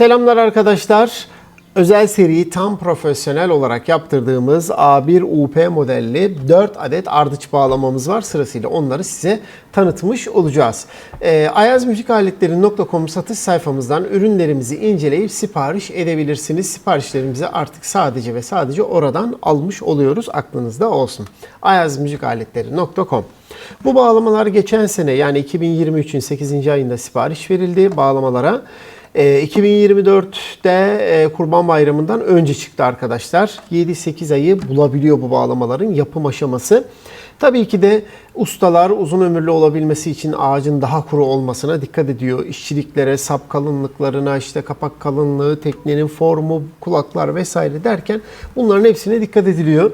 Selamlar arkadaşlar. Özel seri tam profesyonel olarak yaptırdığımız A1 UP modelli 4 adet ardıç bağlamamız var. Sırasıyla onları size tanıtmış olacağız. Ee, ayazmüzikaletleri.com satış sayfamızdan ürünlerimizi inceleyip sipariş edebilirsiniz. Siparişlerimizi artık sadece ve sadece oradan almış oluyoruz. Aklınızda olsun. ayazmüzikaletleri.com Bu bağlamalar geçen sene yani 2023'ün 8. ayında sipariş verildi bağlamalara. E, 2024'te e, Kurban Bayramı'ndan önce çıktı arkadaşlar. 7-8 ayı bulabiliyor bu bağlamaların yapım aşaması. Tabii ki de ustalar uzun ömürlü olabilmesi için ağacın daha kuru olmasına dikkat ediyor. İşçiliklere, sap kalınlıklarına, işte kapak kalınlığı, teknenin formu, kulaklar vesaire derken bunların hepsine dikkat ediliyor.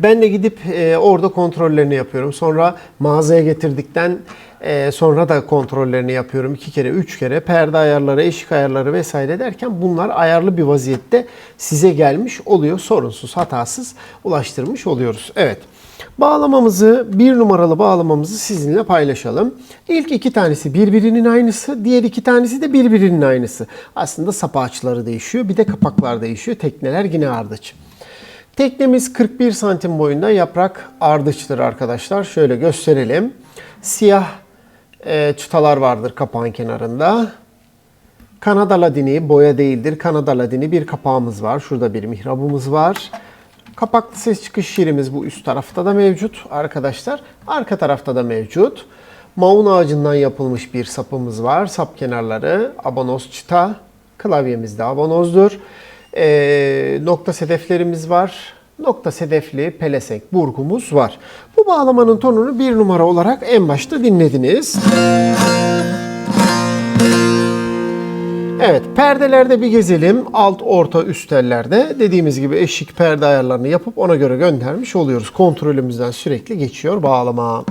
Ben de gidip e, orada kontrollerini yapıyorum. Sonra mağazaya getirdikten e, sonra da kontrollerini yapıyorum. iki kere, üç kere perde ayarları, eşik ayarları vesaire derken bunlar ayarlı bir vaziyette size gelmiş oluyor. Sorunsuz, hatasız ulaştırmış oluyoruz. Evet. Bağlamamızı, bir numaralı bağlamamızı sizinle paylaşalım. İlk iki tanesi birbirinin aynısı, diğer iki tanesi de birbirinin aynısı. Aslında sap ağaçları değişiyor, bir de kapaklar değişiyor. Tekneler yine ardıç. Teknemiz 41 santim boyunda yaprak ardıçtır arkadaşlar. Şöyle gösterelim. Siyah e, çıtalar vardır kapağın kenarında. Kanada ladini boya değildir. Kanada ladini bir kapağımız var. Şurada bir mihrabımız var. Kapaklı ses çıkış yerimiz bu üst tarafta da mevcut arkadaşlar. Arka tarafta da mevcut. Maun ağacından yapılmış bir sapımız var. Sap kenarları abonoz çıta. Klavyemiz de abonozdur. Ee, nokta sedeflerimiz var. Nokta sedefli pelesek burgumuz var. Bu bağlamanın tonunu bir numara olarak en başta dinlediniz. Evet, perdelerde bir gezelim. Alt, orta, üst tellerde dediğimiz gibi eşik perde ayarlarını yapıp ona göre göndermiş oluyoruz. Kontrolümüzden sürekli geçiyor bağlama.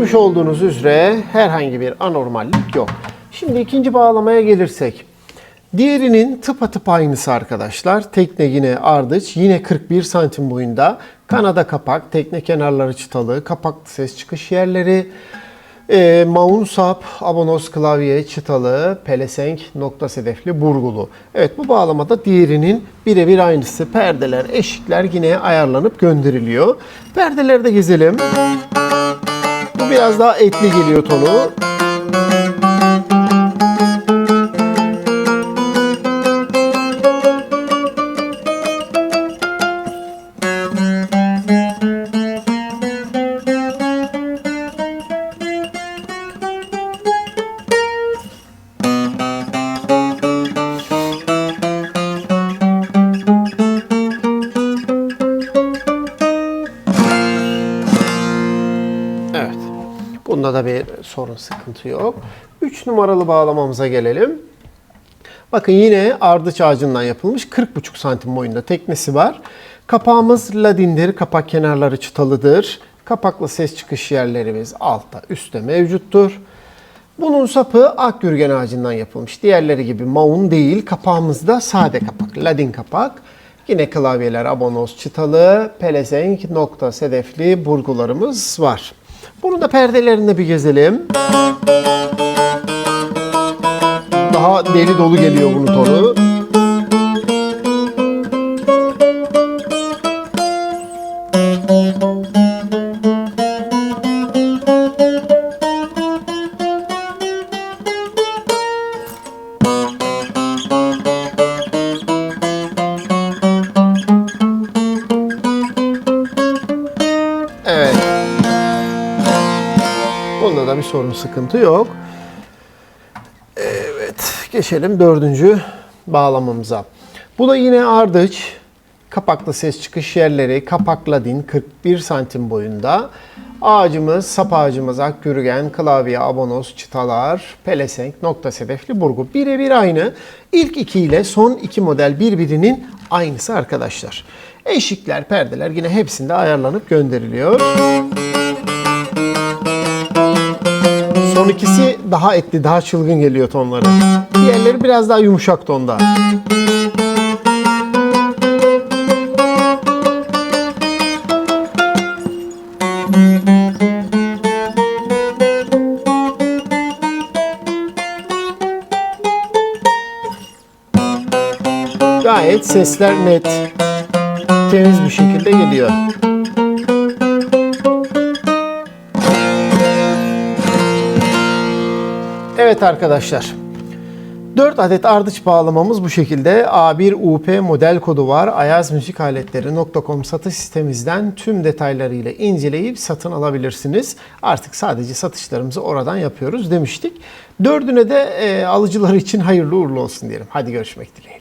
Duymuş olduğunuz üzere herhangi bir anormallik yok. Şimdi ikinci bağlamaya gelirsek. Diğerinin tıpatıp aynısı arkadaşlar. Tekne yine ardıç. Yine 41 santim boyunda. Kanada kapak, tekne kenarları çıtalı, kapaklı ses çıkış yerleri. E, maun sap, abonoz klavye, çıtalı, pelesenk, nokta sedefli, burgulu. Evet bu bağlamada diğerinin birebir aynısı. Perdeler, eşikler yine ayarlanıp gönderiliyor. Perdelerde gezelim. Biraz daha etli geliyor tonu. Bunda da bir sorun, sıkıntı yok. 3 numaralı bağlamamıza gelelim. Bakın yine ardıç ağacından yapılmış 40,5 santim boyunda teknesi var. Kapağımız ladindir. Kapak kenarları çıtalıdır. Kapaklı ses çıkış yerlerimiz altta, üstte mevcuttur. Bunun sapı akgürgen ağacından yapılmış. Diğerleri gibi maun değil. Kapağımız da sade kapak, ladin kapak. Yine klavyeler abonoz çıtalı, pelesenk, nokta sedefli burgularımız var. Bunu da perdelerinde bir gezelim. Daha deli dolu geliyor bunun tonu. Sorun sıkıntı yok. Evet. Geçelim dördüncü bağlamamıza. Bu da yine ardıç. Kapaklı ses çıkış yerleri kapak ladin 41 santim boyunda. Ağacımız, sap ağacımız akgürgen, klavye, abonoz, çıtalar, pelesenk, nokta sedefli burgu. Birebir aynı. İlk iki ile son iki model birbirinin aynısı arkadaşlar. Eşikler, perdeler yine hepsinde ayarlanıp gönderiliyor. Son ikisi daha etli, daha çılgın geliyor tonları. Diğerleri biraz daha yumuşak tonda. Gayet sesler net, temiz bir şekilde geliyor. Evet arkadaşlar. 4 adet ardıç bağlamamız bu şekilde. A1 UP model kodu var. ayazmüzikaletleri.com satış sitemizden tüm detaylarıyla inceleyip satın alabilirsiniz. Artık sadece satışlarımızı oradan yapıyoruz demiştik. Dördüne de e, alıcıları için hayırlı uğurlu olsun diyelim. Hadi görüşmek dileğiyle.